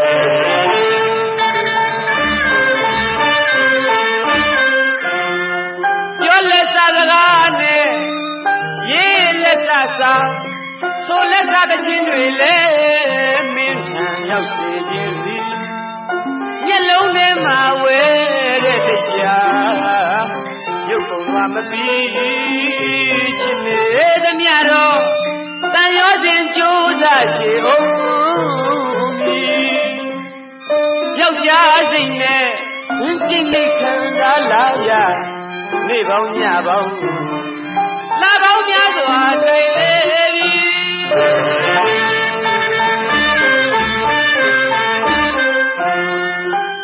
ပြောလက်စားစကားနဲ့ရေးလက်စားစားဆိုလက်စားတဲ့ချင်းတွေလည်းမင်းထံရောက်စေခြင်းစီမျက်လုံးထဲမှာဝဲတဲ့တရားရုပ်ပုံကမပြီးချစ်နေသမျှတော့တန်ရောစဉ်ကြိုးစားရှိအောင် ယောက်ျားစိတ်နဲ့ဝင်ကြည့်နေခံစားလာရနေပေါင်းညပေါင်းလာပေါင်းများစွာတွေ့လေပြီ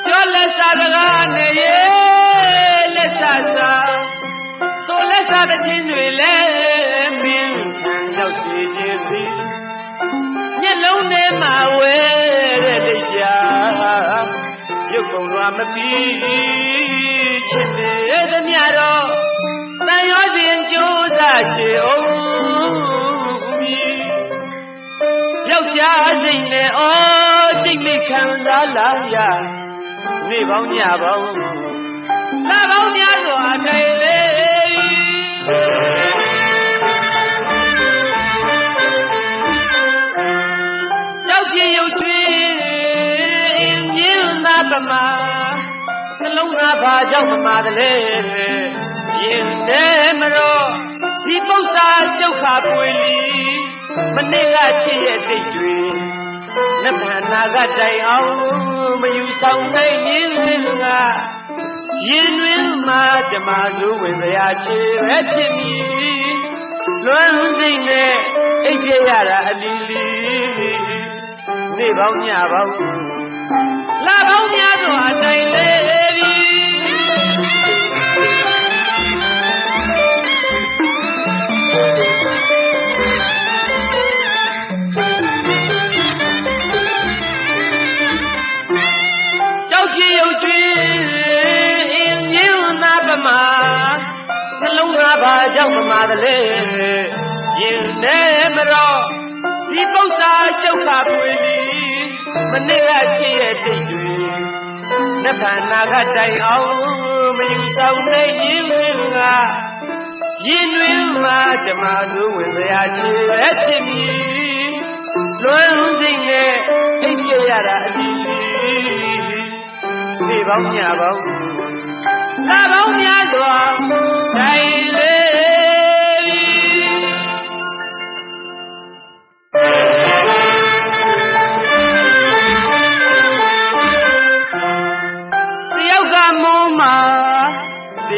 ပြောလက်စားစကားနဲ့ရေလက်စားစားဆိုလက်စားတဲ့ချင်းတွေလည်းမင်းထံရောက်စီခြင်းစီမျက်လုံးထဲမှာဝဲ မပြီးချစ်နေသမျှတော့တန်ရောစဉ်ကြိုးစားရှိအောင်မီယောက်ျားစိတ်နဲ့အော်တိတ်လိတ်ခံစားလာရနေပေါင်းညပေါင်းလာပေါင်းများစွာထိုင်လေကြောက်ပြရုပ်ချွေမြင်းသာပမာနှ လုံးသားဘာကြောင့်မမာတလဲရင်ထဲမရောဒီပု္ပ္ပာရှုပ်ခါပွေလီမနေ့ကချစ်ရဲ့တိတ်တွေနဗ္ဗနာကတိုင်အောင်မယူဆောင်နိုင်ရင်ငါရင်တွင်မှာဓမ္မလူဝင်စရာချေပဲဖြစ်မည်လွမ်းစိတ်နဲ့အိပ်ပြရတာအလီလီနေပေါင်းညပေါင်းလာပေါင်းများစွာတိုင်လေ ဘာကြောင့်မမာတလဲရင်ထဲမတော့ဒီပု္ပ္ပာရှုပ်ခါပွေလီမနေ့ကချစ်ရဲ့တိတ်တွေနဗ္ဗနာကတိုင်အောင်မယူဆောင်နိုင်ရင်ငါရင်တွင်မှာဇမာသူဝင်စရာချေပဲဖြစ်မည်လွမ်းစိတ်နဲ့အိပ်ပြရတာအလီနေပေါင်းညပေါင်းလာပေါင်းများစွာတိုင်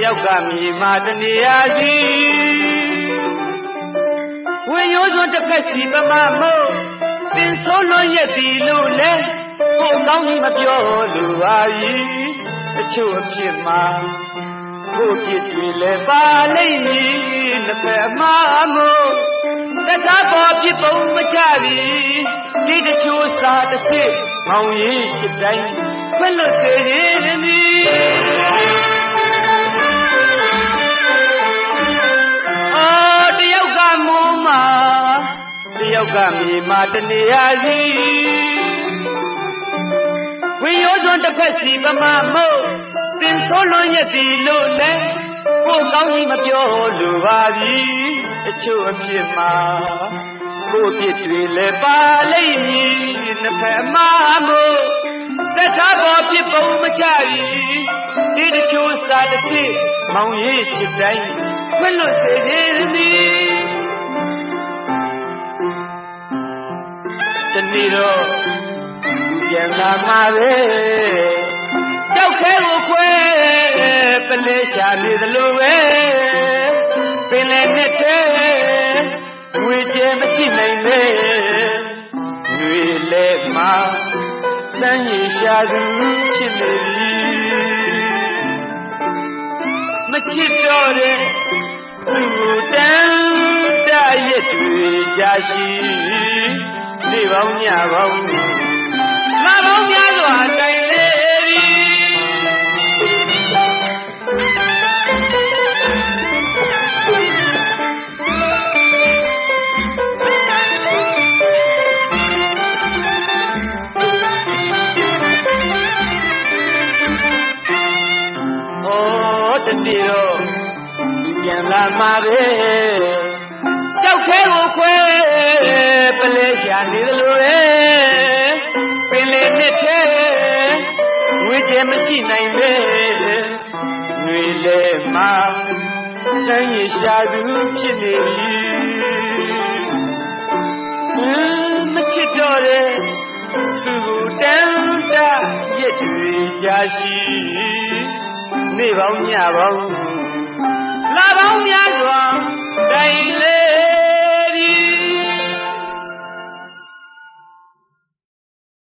ယောက်ကမြေမာတနေရာစီဝေရိုးစွန်းတစ်ဖက်စီပမမို့ပင်ဆိုးလွန်ရက်စီလို့လဲကိုကောင်းကြီးမပြောလိုပါ၏အချို့အဖြစ်မှာကိုပြစ်တွေလဲပါလိမ့်မည်တစ်ဖက်အမှားမို့တခြားပေါ်ပြစ်ပုံမချသည်ဒီတချို့စာတစ်စစ်မောင်ရင်ချစ်တိုင်းခွင့်လွတ်စေခြင်းသည် မြေမှာတနေရာစီဝိယောစွန်းတစ်ဖက်စီပမာမို့သင်ဆိုးလွန်ရက်ဒီလို့လဲကိုကောင်းကြီးမပြောလိုပါပြီအချို့အဖြစ်မှာကိုပြစ်တွေလဲပါလိမ့်မည်နှစ်ဖက်အမှားမို့တခြားပေါ်ပြစ်ပုံမချရီဒီတချို့စာတစ်စိမောင်ရေးချစ်တိုင်းခွင့်လွတ်စေခြင်းသည် နေ့တော့ပြန်လာမှာပဲကြောက်ခဲကိုခွဲပလဲရှာနေသလိုပဲပင်လည်းနဲ့သေးငွေကျဲမရှိနိုင်လေငွေလည်းမှာစမ်းရည်ရှာသူဖြစ်နေပြီမချစ်တော့တဲ့သူတန်းတရက်တွေကြာရှိ ရှိပေါင်းညပေါင်းမပေါင်းများစွာတိုင်လေပြီတတိတော့ပြန်လာမှာပဲကြောက်ခဲကိုခွဲ ပလဲရှာနေသလိုပဲပင်လေနှစ်ထဲငွေချေမရှိနိုင်ပဲငွေလေမှာစမ်းရရှာသူဖြစ်နေပြီမချစ်တော့တဲ့သူကိုတန်းတရက်တွေကြာရှိနေပေါင်းညပေါင်း